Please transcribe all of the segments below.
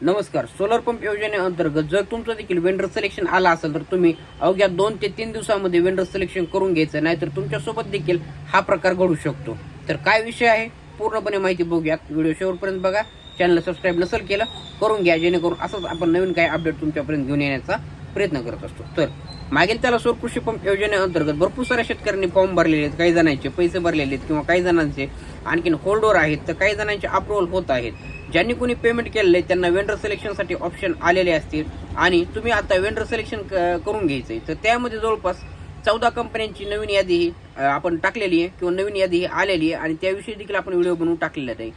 नमस्कार. Solar pump योजनेअंतर्गत जर तुमचं देखील वेंडर सिलेक्शन आला असेल तर तुम्ही अवघ्या दोन ते तीन दिवसामध्ये वेंडर सिलेक्शन करून घ्यायचं नाहीतर तुमच्यासोबत देखील हा प्रकार घडू शकतो. तर काय विषय आहे? पूर्णपणे माहिती बघूयात. व्हिडिओ शेवटपर्यंत बघा. चॅनलला सबस्क्राईब नसेल केलं करून घ्या जेणेकरून असंच आपण नवीन काही अपडेट तुमच्यापर्यंत घेऊन येण्याचा प्रयत्न करत असतो. तर मागील त्याला सौर कृषी पंप योजनेअंतर्गत भरपूर साऱ्या शेतकऱ्यांनी फॉर्म भरलेले आहेत काही जणांचे पैसे भरलेले आहेत किंवा काही जणांचे आणखीन होल्डवर आहेत तर काही जणांचे अप्रुव्हल होत आहेत. ज्यांनी कोणी पेमेंट केलेलं आहे त्यांना वेंडर सिलेक्शनसाठी ऑप्शन आलेले असतील आणि तुम्ही आता वेंडर सिलेक्शन करून घ्यायचं आहे. तर त्यामध्ये जवळपास चौदा कंपन्यांची नवीन यादी ही आपण टाकलेली आहे किंवा नवीन यादी ही आलेली आहे आणि त्याविषयी देखील आपण व्हिडिओ बनवून टाकलेला आहे.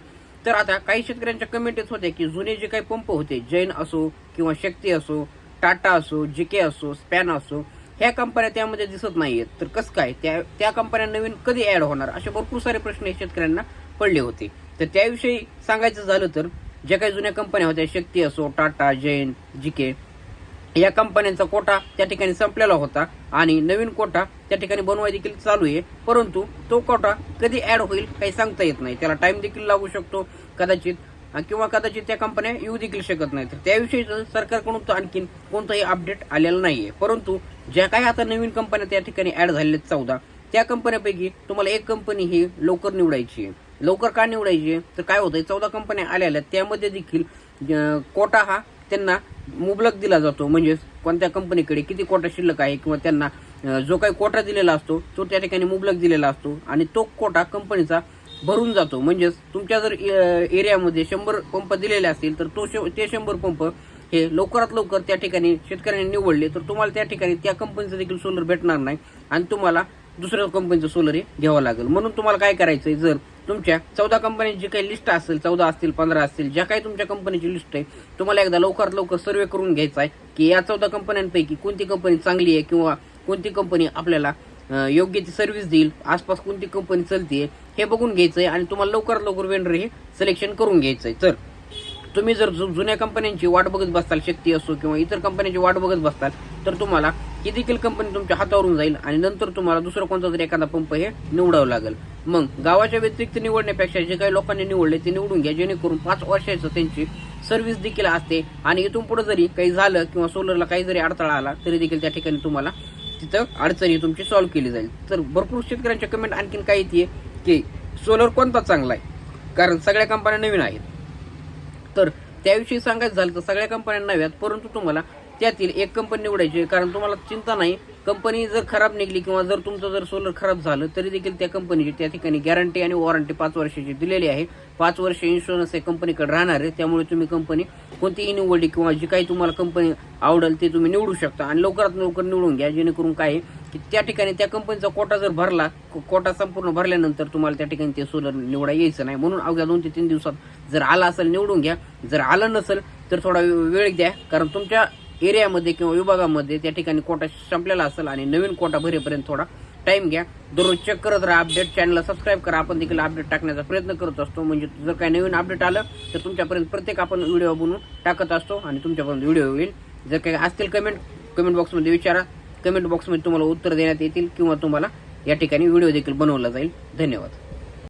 तर आता काही शेतकऱ्यांच्या कमेंटेस होत्या की जुने जे काही पंप होते जैन असो किंवा शक्ती असो टाटा असो जीके असो स्पॅन असो ह्या कंपन्या त्यामध्ये दिसत नाहीयेत. तर कसं काय? त्या त्या कंपन्या नवीन कधी ॲड होणार? असे भरपूर सारे प्रश्न हे शेतकऱ्यांना पडले होते. तर त्याविषयी सांगायचं झालं तर ज्या काही जुन्या कंपन्या होत्या शक्ती असो टाटा जैन जीके या कंपन्यांचा कोटा त्या ठिकाणी संपलेला होता आणि नवीन कोटा त्या ठिकाणी बनवाय देखील चालू आहे. परंतु तो कोटा कधी ॲड होईल काही सांगता येत नाही. त्याला टाइम देखील लागू शकतो. कदाचित किंवा कदाचित त्या कंपन्या येऊ देखील शकत नाही. तर त्याविषयी सरकारकडून तर आणखीन कोणतंही अपडेट आलेलं नाहीये. परंतु ज्या काही आता नवीन कंपन्या त्या ठिकाणी ऍड झालेल्या आहेत चौदा त्या कंपन्यापैकी तुम्हाला एक कंपनी ही लवकर निवडायची आहे. लवकर का निवडायची आहे? तर काय होतंय? चौदा कंपन्या आलेल्या आहेत. त्यामध्ये देखील कोटा हा त्यांना मुबलक दिला जातो. म्हणजे कोणत्या कंपनीकडे किती कोटा शिल्लक आहे किंवा त्यांना जो काही कोटा दिलेला असतो तो त्या ठिकाणी मुबलक दिलेला असतो. आणि तो कोटा कंपनीचा भरून जातो. म्हणजेच तुमच्या जर एरियामध्ये शंभर पंप दिलेले असतील तर तो श- ते शंभर पंप हे लवकरात लवकर त्या ठिकाणी शेतकऱ्यांनी निवडले तर तुम्हाला त्या ठिकाणी त्या कंपनीचं देखील सोलर भेटणार नाही आणि तुम्हाला दुसऱ्या कंपनीचं सोलर हे घ्यावं लागेल. म्हणून तुम्हाला काय करायचं आहे जर तुमच्या चौदा कंपन्यांची काही लिस्ट असेल चौदा असतील पंधरा असतील ज्या काही तुमच्या कंपनीची लिस्ट आहे तुम्हाला एकदा लवकरात लवकर सर्वे करून घ्यायचा आहे की या चौदा कंपन्यांपैकी कोणती कंपनी चांगली आहे किंवा कोणती कंपनी आपल्याला योग्य ती सर्व्हिस देईल. आसपास कोणती कंपनी चालते हे बघून घ्यायचंय आणि तुम्हाला लवकरात लवकर वेंडर हे सिलेक्शन करून घ्यायचंय. तर तुम्ही जर जुन्या कंपन्यांची वाट बघत बसताल शक्ती असो किंवा इतर कंपन्यांची वाट बघत बसताल तर तुम्हाला ही देखील कंपनी तुमच्या हातावरून जाईल आणि नंतर तुम्हाला दुसरा कोणता तरी एखादा पंप हे निवडावं लागेल. मग गावाच्या व्यतिरिक्त निवडण्यापेक्षा जे काही लोकांनी निवडले ते निवडून घ्या जेणेकरून पाच वर्षाचं त्यांची सर्व्हिस देखील असते आणि इथून पुढे जरी काही झालं किंवा सोलरला काही जरी अडथळा आला तरी देखील त्या ठिकाणी तुम्हाला तिथं अडचणी तुमची सॉल्व्ह केली जाईल. तर भरपूर शेतकऱ्यांच्या कमेंट आणखीन काय येते की सोलर कोणता चांगला आहे? कारण सगळ्या कंपन्या नवीन आहेत. तर त्याविषयी सांगायचं झालं तर सगळ्या कंपन्या नव्यात परंतु तुम्हाला त्यातील एक कंपनी निवडायची आहे. कारण तुम्हाला चिंता नाही कंपनी जर खराब निघली किंवा जर तुमचं जर सोलर खराब झालं तरी देखील त्या कंपनीची त्या ठिकाणी गॅरंटी आणि वॉरंटी पाच वर्षाची दिलेली आहे. पाच वर्ष इन्शुरन्स हे कंपनीकडे राहणार आहे. त्यामुळे तुम्ही कंपनी कोणतीही निवडली किंवा जी काही तुम्हाला कंपनी आवडेल ते तुम्ही निवडू शकता. आणि लवकरात लवकर निवडून घ्या. जेणेकरून काय आहे की त्या ठिकाणी त्या कंपनीचा कोटा जर भरला कोटा संपूर्ण भरल्यानंतर तुम्हाला त्या ठिकाणी ते सोलर निवडा यायचं नाही. म्हणून अवघ्या दोन ते तीन दिवसात जर आला असेल निवडून घ्या. जर आलं नसेल तर थोडा वे- वेळ द्या. कारण तुमच्या एरियामध्ये किंवा विभागामध्ये त्या ठिकाणी कोटा संपलेला असेल आणि नवीन कोटा भरेपर्यंत थोडा टाइम घ्या. दररोज चेक करत राहा अपडेट चॅनलला सबस्क्राईब करा. आपण देखील अपडेट टाकण्याचा प्रयत्न करत असतो. म्हणजे जर काही नवीन अपडेट आलं तर तुमच्यापर्यंत प्रत्येक आपण व्हिडिओ बनवून टाकत असतो आणि तुमच्यापर्यंत व्हिडिओ येईल. जर काही असतील कमेंट कमेंट बॉक्समध्ये विचारा. कमेंट बॉक्समध्ये तुम्हाला उत्तर देण्यात येतील किंवा तुम्हाला या ठिकाणी व्हिडिओ देखील बनवला जाईल. धन्यवाद.